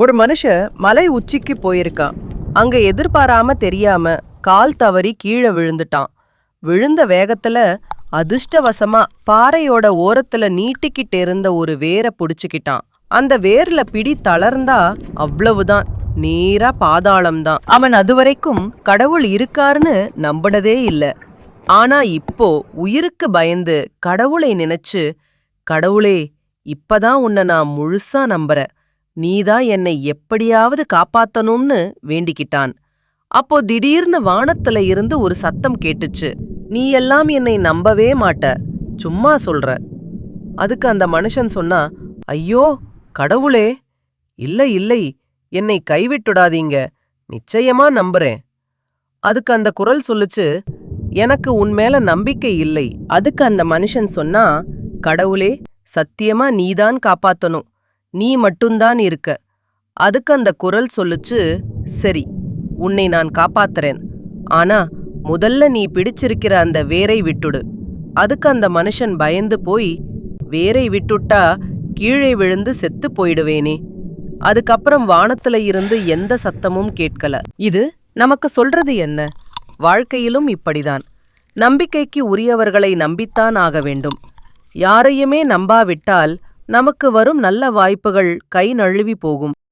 ஒரு மனுஷன் மலை உச்சிக்கு போயிருக்கான். அங்க எதிர்பாராம தெரியாம கால் தவறி கீழே விழுந்துட்டான். விழுந்த வேகத்துல அதிர்ஷ்டவசமா பாறையோட ஓரத்துல நீட்டிக்கிட்டு இருந்த ஒரு வேரை புடிச்சுக்கிட்டான். அந்த வேர்ல பிடி தளர்ந்தா அவ்வளவுதான். நேரா பாதாளம்தான் அவன் அதுவரைக்கும் கடவுள் இருக்காருன்னு நம்பினதே இல்ல. ஆனா இப்போ உயிருக்கு பயந்து கடவுளை நினைச்சு கடவுளே இப்பதான் உன்னை நான் முழுசா நம்புறேன். நீதான் என்னை எப்படியாவது காப்பாத்தணும்னு வேண்டிக்கிட்டான். அப்போ திடீர்னு வானத்துல இருந்து ஒரு சத்தம் கேட்டுச்சு. நீ எல்லாம் என்னை நம்பவே மாட்ட. சும்மா சொல்ற. அதுக்கு அந்த மனுஷன் சொன்னா ஐயோ கடவுளே. இல்ல இல்லை. என்னை கைவிட்டுடாதீங்க. நிச்சயமா நம்புறேன். அதுக்கு அந்த குரல் சொல்லுச்சு எனக்கு உன் மேல நம்பிக்கை இல்லை. அதுக்கு அந்த மனுஷன் சொன்னா கடவுளே சத்தியமா நீதான் காப்பாத்தணும். நீ மட்டும்தான் இருக்க. அதுக்கு அந்த குரல் சொல்லுச்சு சரி உன்னை நான் காப்பாத்துறேன். ஆனா முதல்ல நீ பிடிச்சிருக்கிற அந்த வேரை விட்டுடு. அதுக்கு அந்த மனுஷன் பயந்து போய் வேரை விட்டுட்டா கீழே விழுந்து செத்து போயிடுவேனே. அதுக்கப்புறம் வானத்துல இருந்து எந்த சத்தமும் கேட்கல. இது நமக்கு சொல்றது என்ன? வாழ்க்கையிலும் இப்படிதான். நம்பிக்கைக்கு உரியவர்களை நம்பித்தான் ஆக வேண்டும். யாரையுமே நம்பாவிட்டால் நமக்கு வரும் நல்ல வாய்ப்புகள் கை நழுவி போகும்.